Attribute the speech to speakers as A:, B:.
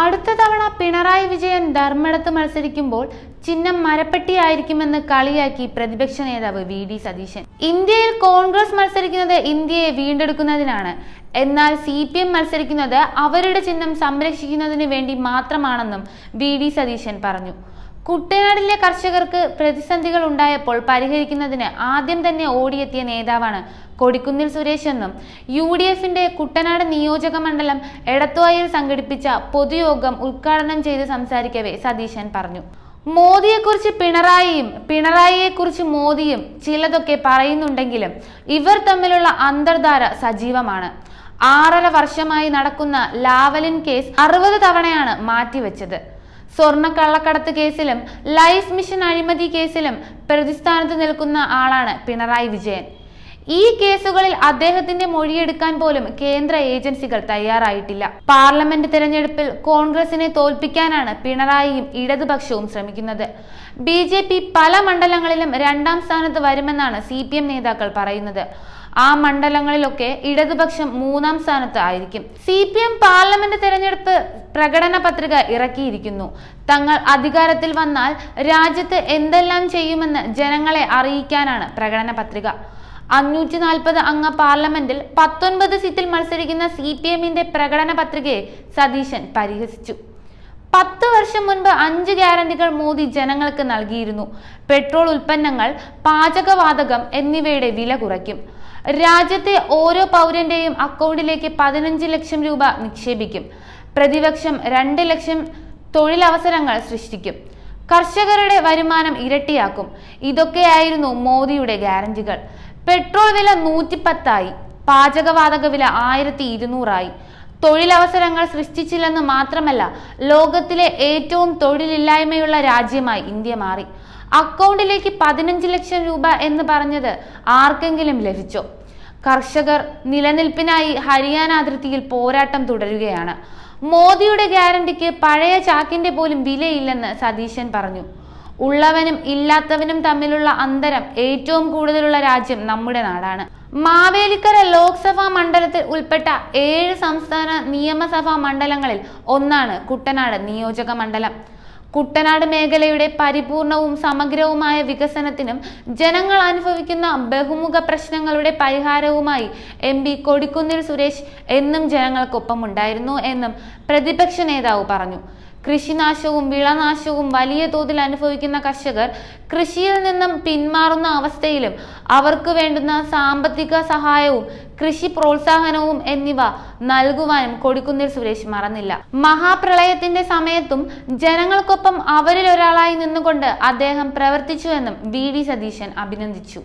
A: അടുത്ത തവണ പിണറായി വിജയൻ ധർമ്മടത്ത് മത്സരിക്കുമ്പോൾ ചിഹ്നം മരപ്പെട്ടിയായിരിക്കുമെന്ന് കളിയാക്കി പ്രതിപക്ഷ നേതാവ് വി ഡി സതീശൻ. ഇന്ത്യയിൽ കോൺഗ്രസ് മത്സരിക്കുന്നത് ഇന്ത്യയെ വീണ്ടെടുക്കുന്നതിനാണ്. എന്നാൽ സി പി എം മത്സരിക്കുന്നത് അവരുടെ ചിഹ്നം സംരക്ഷിക്കുന്നതിന് വേണ്ടി മാത്രമാണെന്നും വി ഡി സതീശൻ പറഞ്ഞു. കുട്ടനാടിലെ കർഷകർക്ക് പ്രതിസന്ധികൾ ഉണ്ടായപ്പോൾ പരിഹരിക്കുന്നതിന് ആദ്യം തന്നെ ഓടിയെത്തിയ നേതാവാണ് കൊടിക്കുന്നിൽ സുരേഷ് എന്നും യു ഡി എഫിന്റെ കുട്ടനാട് നിയോജക മണ്ഡലം എടത്തുവായിൽ സംഘടിപ്പിച്ച പൊതുയോഗം ഉദ്ഘാടനം ചെയ്ത് സംസാരിക്കവേ സതീശൻ പറഞ്ഞു. മോദിയെക്കുറിച്ച് പിണറായിയും പിണറായിയെക്കുറിച്ച് മോദിയും ചിലതൊക്കെ പറയുന്നുണ്ടെങ്കിലും ഇവർ തമ്മിലുള്ള അന്തർധാര സജീവമാണ്. ആറര വർഷമായി നടക്കുന്ന ലാവലിൻ കേസ് അറുപത് തവണയാണ് മാറ്റിവെച്ചത്. സ്വർണ കള്ളക്കടത്ത് കേസിലും ലൈഫ് മിഷൻ അഴിമതി കേസിലും പ്രതിസ്ഥാനത്ത് നിൽക്കുന്ന ആളാണ് പിണറായി വിജയൻ. ഈ കേസുകളിൽ അദ്ദേഹത്തിന്റെ മൊഴിയെടുക്കാൻ പോലും കേന്ദ്ര ഏജൻസികൾ തയ്യാറായിട്ടില്ല. പാർലമെന്റ് തെരഞ്ഞെടുപ്പിൽ കോൺഗ്രസിനെ തോൽപ്പിക്കാനാണ് പിണറായിയും ഇടതുപക്ഷവും ശ്രമിക്കുന്നത്. ബി പല മണ്ഡലങ്ങളിലും രണ്ടാം സ്ഥാനത്ത് വരുമെന്നാണ് സി നേതാക്കൾ പറയുന്നത്. ആ മണ്ഡലങ്ങളിലൊക്കെ ഇടതുപക്ഷം മൂന്നാം സ്ഥാനത്ത് ആയിരിക്കും. സി പി എം പാർലമെന്റ് തെരഞ്ഞെടുപ്പ് പ്രകടന പത്രിക ഇറക്കിയിരിക്കുന്നു. തങ്ങൾ അധികാരത്തിൽ വന്നാൽ രാജ്യത്ത് എന്തെല്ലാം ചെയ്യുമെന്ന് ജനങ്ങളെ അറിയിക്കാനാണ് പ്രകടന പത്രിക. അഞ്ഞൂറ്റി നാൽപ്പത് അംഗ പാർലമെന്റിൽ പത്തൊൻപത് സീറ്റിൽ മത്സരിക്കുന്ന സി പി എമ്മിന്റെ പ്രകടന പത്രികയെ സതീശൻ പരിഹസിച്ചു. പത്ത് വർഷം മുൻപ് അഞ്ച് ഗ്യാരണ്ടികൾ മോദി ജനങ്ങൾക്ക് നൽകിയിരുന്നു. പെട്രോൾ ഉൽപ്പന്നങ്ങൾ പാചകവാതകം എന്നിവയുടെ വില കുറയ്ക്കും. രാജ്യത്തെ ഓരോ പൗരന്റെയും അക്കൗണ്ടിലേക്ക് പതിനഞ്ച് ലക്ഷം രൂപ നിക്ഷേപിക്കും. പ്രതിപക്ഷം രണ്ട് ലക്ഷം തൊഴിലവസരങ്ങൾ സൃഷ്ടിക്കും. കർഷകരുടെ വരുമാനം ഇരട്ടിയാക്കും. ഇതൊക്കെയായിരുന്നു മോദിയുടെ ഗ്യാരണ്ടികൾ. പെട്രോൾ വില നൂറ്റിപ്പത്തായി. പാചകവാതക വില ആയിരത്തി ഇരുന്നൂറായി തൊഴിലവസരങ്ങൾ സൃഷ്ടിച്ചില്ലെന്ന് മാത്രമല്ല ലോകത്തിലെ ഏറ്റവും തൊഴിലില്ലായ്മയുള്ള രാജ്യമായി ഇന്ത്യ മാറി. അക്കൗണ്ടിലേക്ക് പതിനഞ്ച് ലക്ഷം രൂപ എന്ന് പറഞ്ഞത് ആർക്കെങ്കിലും ലഭിച്ചോ? കർഷകർ നിലനിൽപ്പിനായി ഹരിയാന അതിർത്തിയിൽ പോരാട്ടം തുടരുകയാണ്. മോദിയുടെ ഗ്യാരണ്ടിക്ക് പഴയ ചാക്കിന്റെ പോലും വിലയില്ലെന്ന് സതീശൻ പറഞ്ഞു. ഉള്ളവനും ഇല്ലാത്തവനും തമ്മിലുള്ള അന്തരം ഏറ്റവും കൂടുതലുള്ള രാജ്യം നമ്മുടെ നാടാണ്. മാവേലിക്കര ലോക്സഭാ മണ്ഡലത്തിൽ ഉൾപ്പെട്ട ഏഴ് സംസ്ഥാന നിയമസഭാ മണ്ഡലങ്ങളിൽ ഒന്നാണ് കുട്ടനാട് നിയോജക മണ്ഡലം. കുട്ടനാട് മേഖലയുടെ പരിപൂർണവും സമഗ്രവുമായ വികസനത്തിനും ജനങ്ങൾ അനുഭവിക്കുന്ന ബഹുമുഖ പ്രശ്നങ്ങളുടെ പരിഹാരവുമായി എം പി കൊടിക്കുന്നിൽ സുരേഷ് എന്നും ജനങ്ങൾക്കൊപ്പം ഉണ്ടായിരുന്നു എന്നും പ്രതിപക്ഷ നേതാവ് പറഞ്ഞു. കൃഷിനാശവും വിളനാശവും വലിയ തോതിൽ അനുഭവിക്കുന്ന കർഷകർ കൃഷിയിൽ നിന്നും പിന്മാറുന്ന അവസ്ഥയിലും അവർക്ക് വേണ്ടുന്ന സാമ്പത്തിക സഹായവും കൃഷി പ്രോത്സാഹനവും എന്നിവ നൽകുവാനും കൊടിക്കുന്നിൽ സുരേഷ് മറന്നില്ല. മഹാപ്രളയത്തിന്റെ സമയത്തും ജനങ്ങൾക്കൊപ്പം അവരിൽ ഒരാളായി നിന്നുകൊണ്ട് അദ്ദേഹം പ്രവർത്തിച്ചുവെന്നും വി. ഡി സതീശൻ അഭിനന്ദിച്ചു.